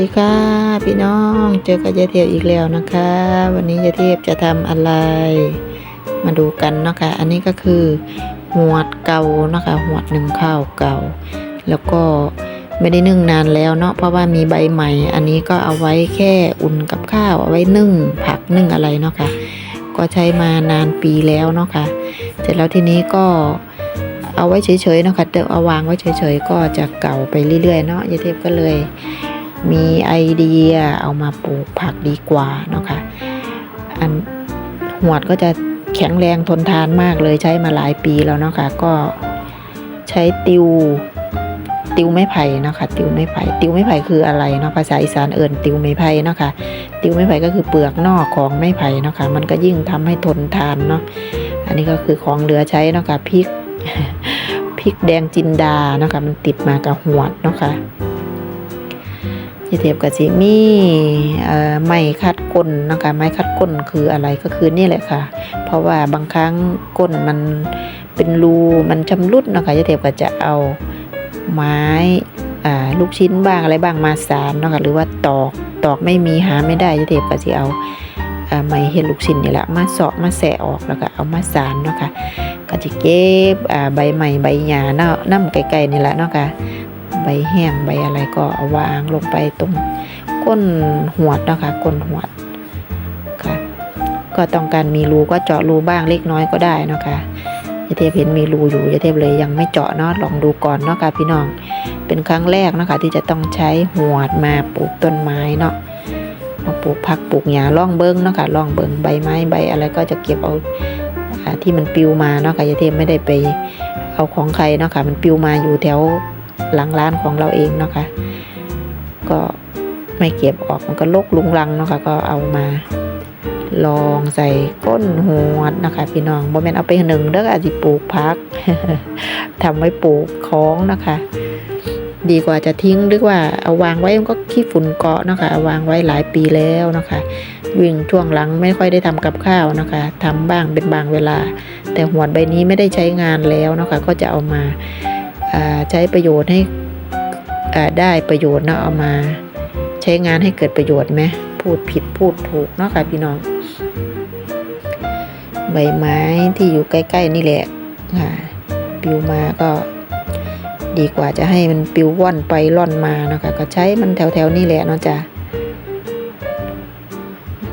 ดีค่ะพี่น้องเจอกับยายเทียบอีกแล้วนะคะ วันนี้ยายเทียบจะทำอะไร มาดูกันเนาะคะ อันนี้ก็คือหวดเก่านะคะหวดหนึ่งข้าวเก่า แล้วก็ไม่ได้นึ่งนานแล้วเนาะเพราะว่ามีใบใหม่ อันนี้ก็เอาไว้แค่อุ่นกับข้าวเอาไว้นึ่งผักนึ่งอะไรเนาะค่ะก็ใช้มานานปีแล้วเนาะค่ะเสร็จแล้วทีนี้ก็เอาไว้เฉยๆเนาะค่ะเดี๋ยวเอาวางไว้เฉยๆ ก็จะเก่าไปเรื่อยๆเนาะยายเทพก็เลย มีไอเดียเอามาปลูกผักดีกว่าเนาะค่ะอันหวดก็จะแข็งแรงทนทานมากเลยใช้มาหลายปีแล้วเนาะค่ะก็ใช้ติวติวไม้ไผ่เนาะค่ะติวไม้ไผ่ติวไม้ไผ่คืออะไรเนาะภาษาอีสานเอิ่นติวไม้ไผ่เนาะค่ะติวไม้ไผ่ก็คือเปลือกนอกของไม้ไผ่เนาะค่ะมันก็ยิ่งทำให้ทนทานเนาะอันนี้ก็คือของเหลือใช้เนาะค่ะพริกพริกแดงจินดาเนาะค่ะมันติดมากับหวดเนาะค่ะาเทียบกับสิมีเอ่อไม้คัดก้นนาะคะไม้คัดก้นคืออะไรก็คือนี่แหละค่ะ เพราะว่าบางครั้งก้นมันเป็นรูมันชำรุดนะคะยาเทียบก็จะเอาไม้ลูกชิ้นบ้างอะไรบ้างมาสานนะคะหรือว่าตอกตอกไม่มีหาไม่ได้ยาเทียบก็สิเอาไม้เห็ดลูกชิ้นนี่แหละมาเสาะมาแสะออกแล้วก็เอามาสานเนาะค่ะก็จะเก็บใบใหม่ใบหญ้าเนาะน้ำไกลๆนี่แหละเนาะค่ะ ใบแห้งใบอะไรก็วางลงไปตรงก้นหวดนะคะก้นหวดค่ะ ก็ต้องการมีรูก็เจาะรูบ้างเล็กน้อยก็ได้นะคะยาเทพเห็นมีรูอยู่ยาเทพเลยยังไม่เจาะเนาะลองดูก่อนเนาะค่ะพี่น้องเป็นครั้งแรกเนาะค่ะที่จะต้องใช้หวดมาปลูกต้นไม้เนาะมาปลูกผักปลูกหญ้าล่องเบิ้งเนาะค่ะล่องเบิ้งใบไม้ใบอะไรก็จะเก็บเอาอ่าที่มันปิวมาเนาะค่ะยาเทพไม่ได้ไปเอาของใครเนาะค่ะมันปิวมาอยู่แถว หลังร้านของเราเองเนาะค่ะก็ไม่เก็บออกมันก็ลกลุงลังเนาะค่ะก็เอามา ลองใส่ก้นหัวดนะคะ พี่น้องบ่แม่นเอาไปหนึ่งเด้ออาจสิปลูกพักทำไว้ปลูกของนะคะ ดีกว่าจะทิ้งหรือว่าเอาวางไว้มันก็ขี้ฝุ่นเกาะนะคะเอาวางไว้หลายปีแล้วนะคะวิ่งช่วงหลังไม่ค่อยได้ทำกับข้าวนะคะทำบ้างเป็นบางเวลา แต่หวดใบนี้ไม่ได้ใช้งานแล้วนะคะ ก็จะเอามา ใช้ประโยชน์ให้ได้ประโยชน์เนาะเอามาใช้งานให้เกิดประโยชน์ไหมพูดผิดพูดถูกเนาะค่ะพี่น้อง ใบไม้ที่อยู่ใกล้ ๆ นี่แหละค่ะปลิวมาก็ดีกว่าจะให้มันปลิวว่อนไปล่อนมาเนาะคะก็ใช้มันแถวๆนี่แหละเนาะจ้ะ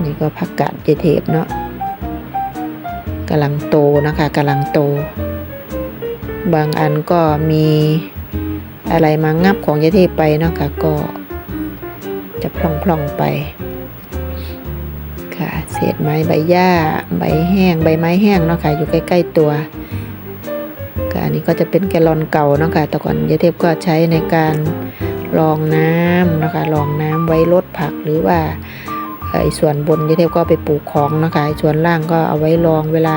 นี่ก็ผักกาดเจเทปเนาะกำลังโตนะคะกำลังโต บางอันก็มีอะไรมางับของเจเทปไปเนาะค่ะก็จะพล่องๆไป ค่ะ เศษไม้ใบหญ้า ใบแห้ง ใบไม้แห้งเนาะค่ะอยู่ใกล้ ๆตัวค่ะอันนี้ก็จะเป็นแกลอนเก่าเนาะค่ะแต่ก่อนเจเทปก็ใช้ในการรองน้ำนะคะรองน้ำไว้ลดผักหรือว่าไอ้ส่วนบนยาเทพก็ไปปลูกของนะคะไอส่วนล่างก็เอาไว้รองเวลา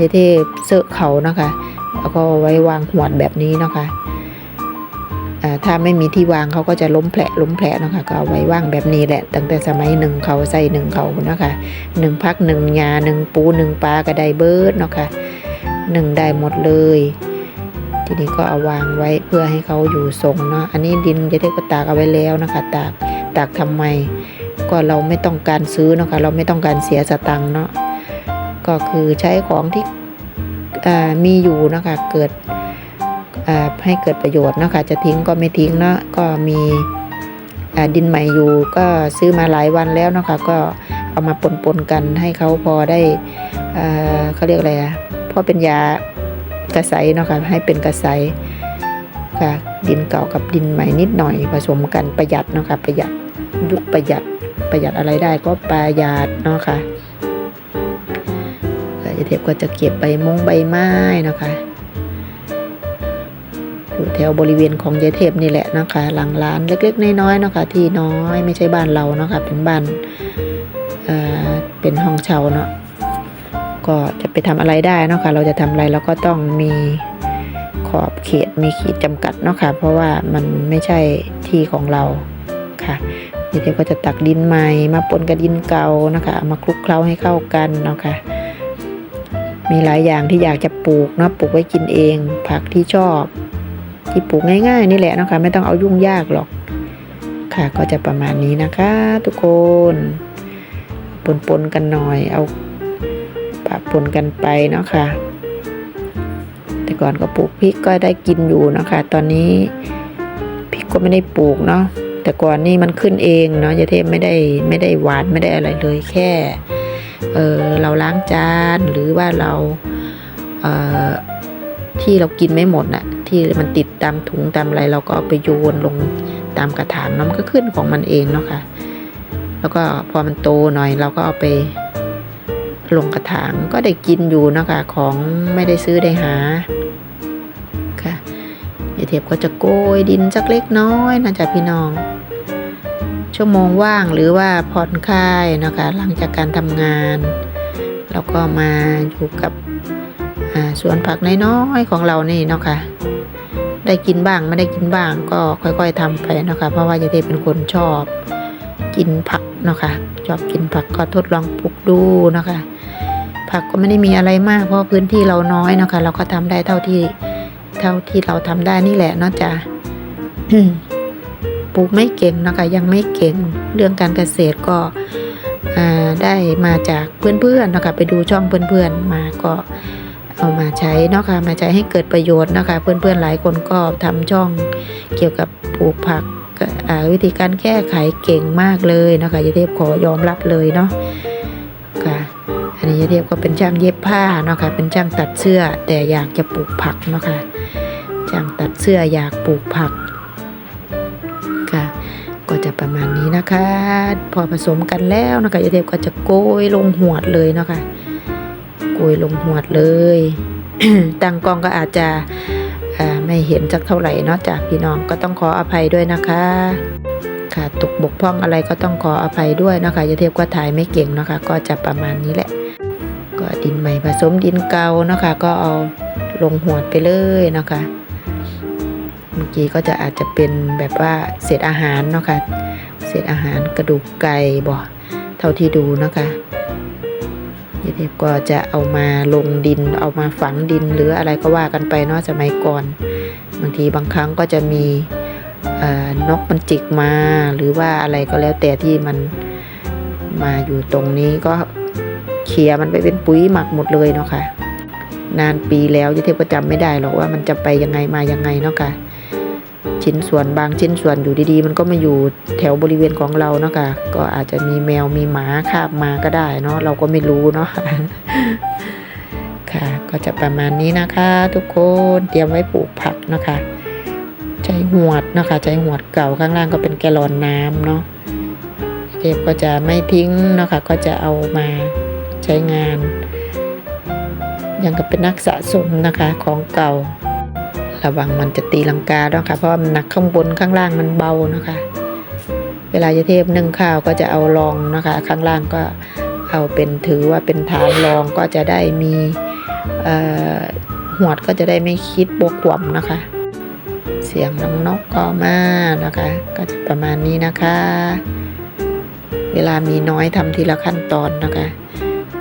ยาเทพเสอะเขานะคะ แล้วก็ไว้วางหวดแบบนี้เนาะคะอ่าถ้าไม่มีที่วางเขาก็จะล้มแผลล้มแผลเนาะคะก็เอาไว้ว่างแบบนี้แหละ ตั้งแต่สมัยหนึ่งเขาใส่หนึ่งเขาเนาะคะหนึ่งพักหนึ่งยาหนึ่งปูหนึ่งปลาก็ไดเบิร์ดเนาะคะหนึ่งได้หมดเลย ทีนี้ก็เอาวางไว้เพื่อให้เขาอยู่ทรงเนาะอันนี้ดินยายเทพก็ตากเอาไว้แล้วนะคะตากตากทำไม ก็เราไม่ต้องการซื้อเนาะค่ะเราไม่ต้องการเสียสตังค์เนาะก็คือใช้ของที่ มีอยู่นะคะเกิดให้เกิดประโยชน์นะคะจะทิ้งก็ไม่ทิ้งเนาะก็มีดินใหม่อยู่ก็ซื้อมาหลายวันแล้วนะคะก็เอามาปนๆกันให้เขาพอได้เขาเรียกอะไรอะพอเป็นยากระใสเนาะค่ะให้เป็นกระใสค่ะดินเก่ากับดินใหม่นิดหน่อยผสมกันประหยัดเนาะค่ะประหยัดยุคประหยัดประหยัดอะไรได้ก็ประหยัดเนาะค่ะก็จะ เทพก็จะเก็บใบมงใบไม้นะคะอยู่แถวบริเวณของยายเทพนี่แหละนะคะ หลังร้านเล็กๆน้อยๆนะคะ ที่น้อยไม่ใช่บ้านเราเนาะคะเป็นบ้านเอ่อเป็นห้องเช่าเนาะก็จะไปทำอะไรได้นะคะ เราจะทำอะไรเราก็ต้องมีขอบเขตมีขีดจำกัดเนาะค่ะ เพราะว่ามันไม่ใช่ที่ของเราค่ะยายเทพก็จะตักดินใหม่มาปนกับดินเก่านะคะมาคลุกเคล้าให้เข้ากันเนาะค่ะ มีหลายอย่างที่อยากจะปลูกนะปลูกไว้กินเอง ผักที่ชอบ ที่ปลูกง่ายๆ นี่แหละนะคะ ไม่ต้องเอายุ่งยากหรอก ค่ะก็จะประมาณนี้นะคะ ทุกคนปนๆกันหน่อย เอาปะปนกันไปเนาะค่ะ แต่ก่อนก็ปลูกพริกก็ได้กินอยู่เนาะคะ ตอนนี้พริกก็ไม่ได้ปลูกเนาะแต่ก่อนนี่มันขึ้นเองเนาะยาเทพไม่ได้ไม่ได้หวานไม่ได้อะไรเลยแค่ เเราล้างจานหรือว่าเราเที่เรากินไม่หมดน่ะ ที่มันติดตามถุงตามอะไร เราก็เอาไปโยนลงตามกระถางนาะมันก็ขึ้นของมันเองเนาะค่ะ แล้วก็พอมันโตหน่อยเราก็เอาไปลงกระถางก็ได้กินอยู่เนาะคะ ของไม่ได้ซื้อได้หาค่ะยายเทียบก็จะโกยดินสักเล็กน้อยนะจ๊ะพี่น้อง ชั่วโมงว่างหรือว่าผ่อนคลายนะคะหลังจากการทำงานเราก็มาอยู่กับสวนผักน้อยๆของเรานี่เนาะค่ะได้กินบ้างไม่ได้กินบ้างก็ค่อยๆทำไปเนาะคะเพราะว่ายายเทพเป็นคนชอบกินผักเนาะค่ะชอบกินผักก็ทดลองปลูกดูเนาะค่ะผักก็ไม่ได้มีอะไรมากเพราะพื้นที่เราน้อยเนาะค่ะเราก็ทำได้เท่าที่เท่าที่เราทำได้นี่แหละเนาะจ๊ะ ลูกไม่เก่งนะคะยังไม่เก่งเรื่องการเกษตรก็ได้มาจากเพื่อนๆนะคะไปดูช่องเพื่อนๆมาก็เอามาใช้นะคะมาใช้ให้เกิดประโยชน์นะคะเพื่อนๆหลายคนก็ทำช่องเกี่ยวกับปลูกผักวิธีการแก้ไขเก่งมากเลยนะคะยาเทพขอยอมรับเลยเนาะค่ะอันนี้ยาเทพก็เป็นช่างเย็บผ้านะคะเป็นช่างตัดเสื้อแต่อยากจะปลูกผักนะคะช่างตัดเสื้ออยากปลูกผัก ก็จะประมาณนี้นะคะ พอผสมกันแล้วนะคะยายเทพก็จะโกยลงหวดเลยเนาะค่ะโกยลงหวดเลยตั้งกล้องก็อาจจะไม่เห็นสักเท่าไหร่เนาะจากพี่น้องก็ต้องขออภัยด้วยนะคะ ค่ะตกบกพร่องอะไรก็ต้องขออภัยด้วยนะคะยายเทพก็ถ่ายไม่เก่งนะคะ ก็จะประมาณนี้แหละ ก็ดินใหม่ผสมดินเก่านะคะ ก็เอาลงหวดไปเลยนะคะ มื่อกี้ก็จะอาจจะเป็นแบบว่าเศษอาหารเนาะคะเศษอาหารกระดูกไก่บ่เท่าที่ดูเนาะคะยายเทพก็จะเอามาลงดิน เอามาฝังดินหรืออะไรก็ว่ากันไปเนาะสมัยก่อนบางทีบางครั้งก็จะมีนกมันจิกมาหรือว่าอะไรก็แล้วแต่ที่มันมาอยู่ตรงนี้ก็เคลียมันไปเป็นปุ๋ยหมักหมดเลยเนาะค่ะนานปีแล้วยายเทพก็จำไม่ได้หรอกว่ามันจะไปยังไงมายังไงเนาะค่ะ ชิ้นส่วนบางชิ้นส่วนอยู่ดีๆ มันก็มาอยู่แถวบริเวณของเราเนาะค่ะก็อาจจะมีแมวมีหมาคาบมาก็ได้เนาะเราก็ไม่รู้เนาะค่ะ ก็จะประมาณนี้นะคะ ทุกคนเตรียมไว้ปลูกผักนะคะใช้หวดนะคะใช้หวดเก่าข้างล่างก็เป็นแกลอนน้ำเนาะเทพก็จะไม่ทิ้งเนาะคะก็จะเอามาใช้งาน ยังกับเป็นนักสะสมนะคะของเก่า ระวังมันจะตีลังกาด้วยค่ะ เพราะมันหนักข้างบนข้างล่างมันเบานะคะ เวลาจะเทพนึ่งข้าวก็จะเอารองนะคะ ข้างล่างก็เอาเป็นถือว่าเป็นฐานรองก็จะได้มีหวดก็จะได้ไม่คิดบวกขวมนะคะ เสียงน้องนกก็มานะคะ ก็จะประมาณนี้นะคะ เวลามีน้อยทำทีละขั้นตอนนะคะ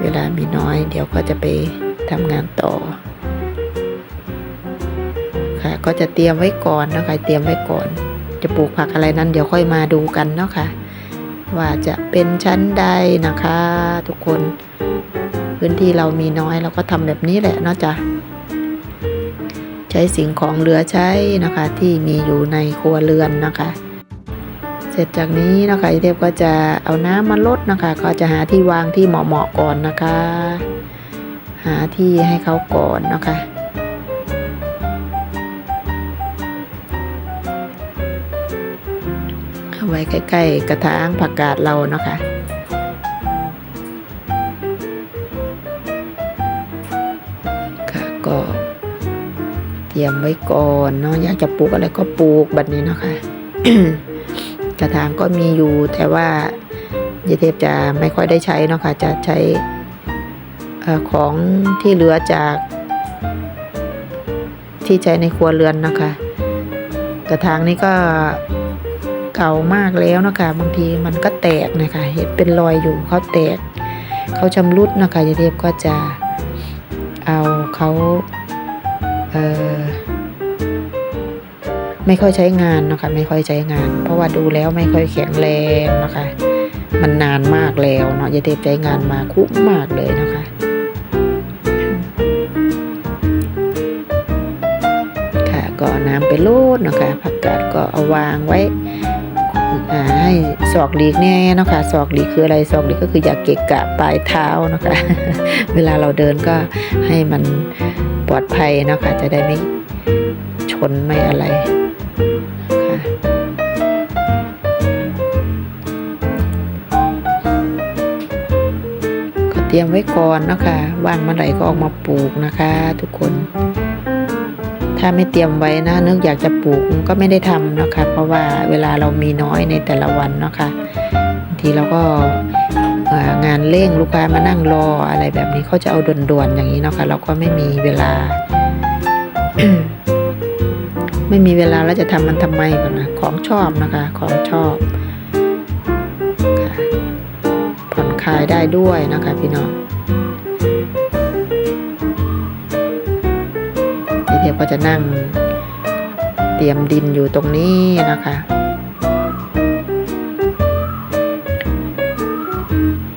เวลามีน้อยเดี๋ยวก็จะไปทำงานต่อ ก็จะเตรียมไว้ก่อนนะคะเตรียมไว้ก่อน จะปลูกผักอะไรนั้นเดี๋ยวค่อยมาดูกันเนาะค่ะว่าจะเป็นชั้นใดนะคะ ทุกคนพื้นที่เรามีน้อยเราก็ทำแบบนี้แหละเนาะจ๊ะใช้สิ่งของเหลือใช้นะคะที่มีอยู่ในครัวเรือนนะคะ เสร็จจากนี้นะคะเทพก็จะเอาน้ำมาลดนะคะ ก็จะหาที่วางที่เหมาะๆก่อนนะคะ หาที่ให้เขาก่อนนะคะ ไว้ใกล้ๆกระถางผักกาดเราเนาะคะค่ะก็เตรียมไว้ก่อนเนาะอยากจะปลูกอะไรก็ปลูกแบบนี้เนาะคะกระถางก็มีอยู่แต่ว่ายายเทพจะไม่ค่อยได้ใช้เนาะค่ะจะใช้ของที่เหลือจากที่ใช้ในครัวเรือนนะคะ กระถางนี้ก็ เก่ามากแล้วนะคะ บางทีมันก็แตกนะคะ เห็นเป็นรอยอยู่เขาแตก เขาชำรุดนะคะยายเทพก็จะเอาเขาเไม่ค่อยใช้งานนะคะ ไม่ค่อยใช้งาน เพราะว่าดูแล้วไม่ค่อยแข็งแรงนะคะ มันนานมากแล้วเนาะยายเทพใช้งานมาคุ้มมากเลยนะคะค่ะก็น้ำไปรูดนะคะผักกาดก็เอาวางไว้ ให้ศอกหลีกแน่นะคะศอกหลีกคืออะไรศอกหลีกก็คืออย่าเกะกะปลายเท้านะคะเวลาเราเดินก็ให้มันปลอดภัยนะคะจะได้ไม่ชนไม่อะไรค่ะก็เตรียมไว้ก่อนนะคะว่างเมื่อไหร่ก็ออกมาปลูกนะคะ ทุกคน ถ้าไม่เตรียมไว้นะนึกอยากจะปลูกก็ไม่ได้ทำนะคะ เพราะว่าเวลาเรามีน้อยในแต่ละวันเนาะคะบางทีเราก็งานเร่งลูกค้ามานั่งรออะไรแบบนี้เขาจะเอาด่วนๆอย่างนี้เนาะคะเราก็ไม่มีเวลา ไม่มีเวลาแล้วจะทำมันทำไมก่อนนะของชอบนะคะของชอบผ่อนคลายได้ด้วยนะคะพี่น้อง เทียบก็จะนั่งเตรียมดินอยู่ตรงนี้นะคะ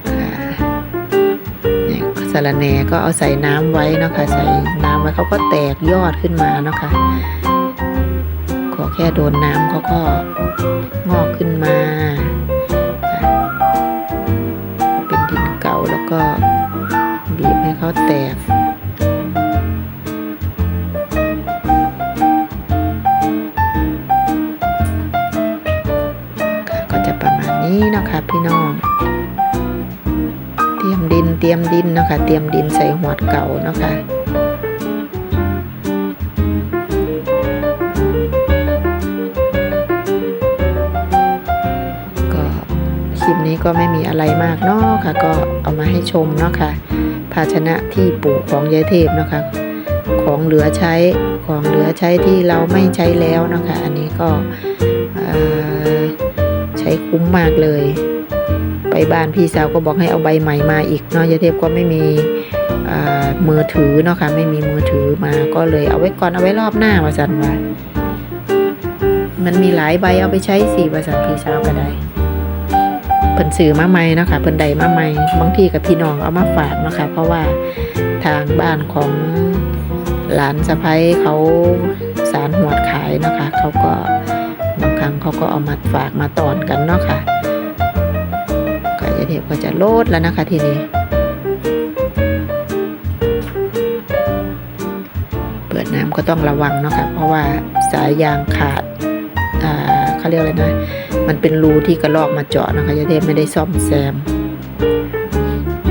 ค่ะสารแนก็เอาใส่น้ำไว้นะคะ ใส่น้ำไว้เขาก็แตกยอดขึ้นมาเนาะคะ ขอแค่โดนน้ำเขาก็งอกขึ้นมาเป็นดินเก่าแล้วก็บีบให้เขาแตก จะประมาณนี้นะคะพี่น้องเตรียมดินเตรียมดินนะคะเตรียมดินใส่หัวเก่านะคะก็คลิปนี้ก็ไม่มีอะไรมากเนาะค่ะ ก็เอามาให้ชมเนาะค่ะ ภาชนะที่ปลูกของยายเทพเนาะคะของเหลือใช้ของเหลือใช้ที่เราไม่ใช้แล้วนะคะอันนี้ก็ คุ้มมากเลย ไปบ้านพี่สาวก็บอกให้เอาใบใหม่มาอีกเนาะยายเทพก็ไม่มีมือถือเนาะค่ะไม่มีมือถือมาก็เลยเอาไว้ก่อนเอาไว้รอบหน้าว่าสันว่ามันมีหลายใบเอาไปใช้สี่ว่าสันพี่สาวก็ได้เพิ่นสื่อมาใหม่นะคะเพิ่นใดมาใหม่บางทีกับพี่น้องเอามาฝากนะคะ เพราะว่าทางบ้านของหลานสะพ้ยเขาสารหวดขายนะคะ เขาก็ รั้งเขาก็เอามาฝากมาตอนกันเนาะค่ะก็จะเทพก็จะโลดแล้วนะคะทีนี้เปิดน้ำก็ต้องระวังเนาะค่ะเพราะว่าสายยางขาดอ่าเขาเรียกอะไรนะ มันเป็นรูที่กระลอกมาเจาะนะคะยาเทพไม่ได้ซ่อมแซม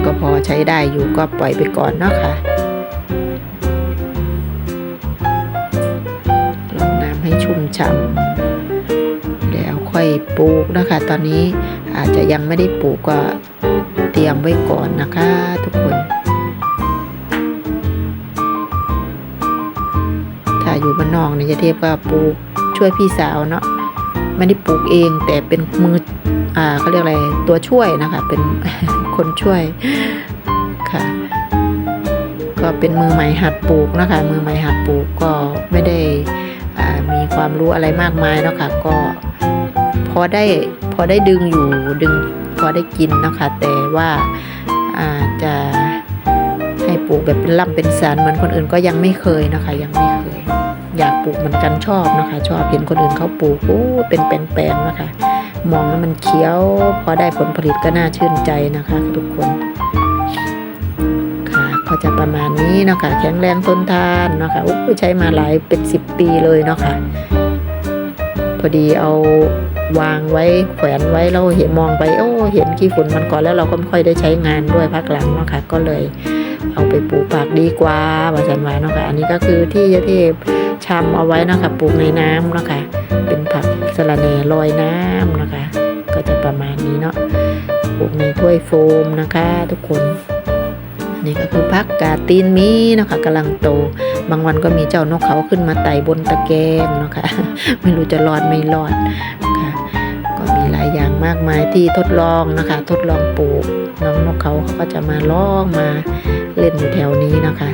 ก็พอใช้ได้อยู่ก็ปล่อยไปก่อนเนาะค่ะลงน้ำให้ชุ่มฉ่ำ อยปลูกนะคะ ตอนนี้อาจจะยังไม่ได้ปลูกก็เตรียมไว้ก่อนนะคะ ทุกคน ถ้าอยู่บ้านนอกเนี่ยจะเทพก็ปลูกช่วยพี่สาวเนาะไม่ได้ปลูกเองแต่เป็นมืออ่าเขาเรียกอะไรตัวช่วยนะคะ เป็นคนช่วยค่ะ ก็เป็นมือใหม่หัดปลูกนะคะ มือใหม่หัดปลูกก็ไม่ได้อ่ามีความรู้อะไรมากมายเนาะค่ะก็ พอได้พอได้ดึงอยู่ดึงพอได้กินนะคะแต่ว่าอาจจะให้ปลูกแบบเป็นลำเป็นสารเหมือนคนอื่นก็ยังไม่เคยนะคะ ยังไม่เคย อยากปลูกเหมือนกันชอบนะคะ ชอบเห็นคนอื่นเขาปลูกโอ้เป็นแปลงๆนะคะ มองแล้วมันเขียว พอได้ผลผลิตก็น่าชื่นใจนะคะ ทุกคนค่ะก็จะประมาณนี้นะคะ แข็งแรงทนทานนะคะอุ๊ยใช้มาหลายเป็นสิบปีเลยเนาะค่ะพอดีเอา วางไว้แขวนไว้เราเห็นมองไปโอ้เห็นขี้ฝุ่นมันก่อนแล้วเราก็ไม่ค่อยได้ใช้งานด้วยพักหลังเนาะค่ะก็เลยเอาไปปลูกผักดีกว่าว่าสันวาเนาะค่ะอันนี้ก็คือที่ยะเทพชำเอาไว้เนาะค่ะปลูกในน้ำเนาะค่ะเป็นผักสะระแนลอยน้ำเนาะค่ะก็จะประมาณนี้เนาะปลูกในถ้วยโฟมนะคะ ทุกคนนี่ก็คือพักกาตีนมีเนาะคะกำลังโต บางวันก็มีเจ้านกเขาขึ้นมาไต่บนตะแกรงเนาะคะ ไม่รู้จะรอดไม่รอดายอย่างมากมายที่ทดลองนะคะ ทดลองปลูกน้องนกเขาเขาก็จะมาล่องมาเล่นอยู่แถวนี้นะคะ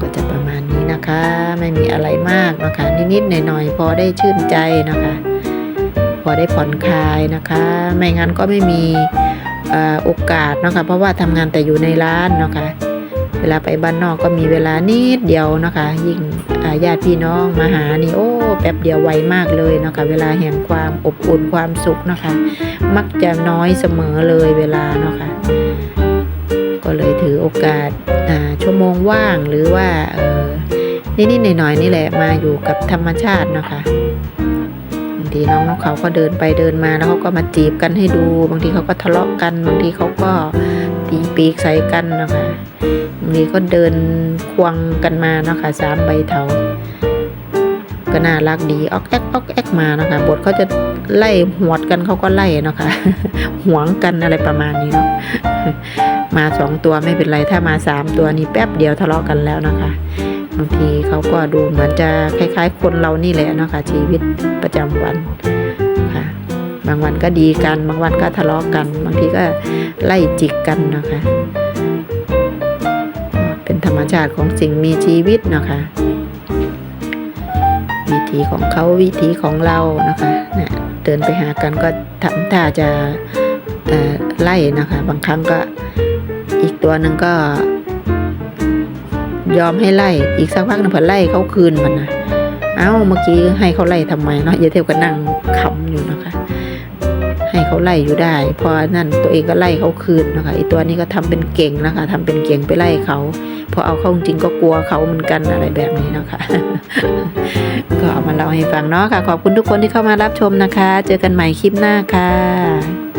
ก็จะประมาณนี้นะคะ ไม่มีอะไรมากนะคะนิดๆหน่อยๆพอได้ชื่นใจนะคะ พอได้ผ่อนคลายนะคะ ไม่งั้นก็ไม่มีโอกาสนะคะ เพราะว่าทำงานแต่อยู่ในร้านนะคะ เวลาไปบ้านนอกก็มีเวลานิดเดียวนะคะ ยิ่งญาติพี่น้องมาหานี่โอ้แป๊บเดียวไวมากเลยนะคะ เวลาแห่งความอบอุ่นความสุขนะคะ มักจะน้อยเสมอเลยเวลาเนาะคะก็เลยถือโอกาสาชั่วโมงว่างหรือว่าเออนิดๆหน่อยๆนี่แหละมาอยู่กับธรรมชาตินะคะบางทีน้องนกเขาก็เดินไปเดินมาแล้วเขาก็มาจีบกันให้ดู บางทีเขาก็ทะเลาะกัน บางทีเขาก็ ตีปีกใส่กันนะคะบางทีก็เดินควงกันมาเนาะคะสามใบเถาก็น่ารักดีออกแอกออกแอกมานะคะบทเขาจะไล่หวดกันเขาก็ไล่เนาะคะหวงกันอะไรประมาณนี้เนาะมาสองตัวไม่เป็นไรถ้ามาสามตัวนี่แป๊บเดียวทะเลาะกันแล้วนะคะบางทีเขาก็ดูเหมือนจะคล้าย ๆ คนเรานี่แหละเนาะคะชีวิตประจำวันางวันก็ดีกัน บางวันก็ทะเลาะกัน บางทีก็ไล่จิกกันนะคะ เป็นธรรมชาติของสิ่งมีชีวิตนะคะ วิธีของเขาวิธีของเรานะคะเนี่ยเดินไปหากันก็ทำท่าจะไล่นะคะ บางครั้งก็อีกตัวหนึ่งก็ยอมให้ไล่ อีกสักพักนึงพอไล่เขาคืนมันนะเอ้าเมื่อกี้ให้เขาไล่ทำไมเนาะอย่าเทียบกับนั่งขำ ให้เขาไล่อยู่ได้พอนั่นตัวเองก็ไล่เขาคืนนะคะไอตัวนี้ก็ทำเป็นเก่งนะคะทำเป็นเก่งไปไล่เขาพอเอาเข้าจริงก็กลัวเขาเหมือนกันอะไรแบบนี้นะคะ ก็เอามาเล่าให้ฟังเนาะค่ะ ขอบคุณทุกคนที่เข้ามารับชมนะคะ เจอกันใหม่คลิปหน้าค่ะ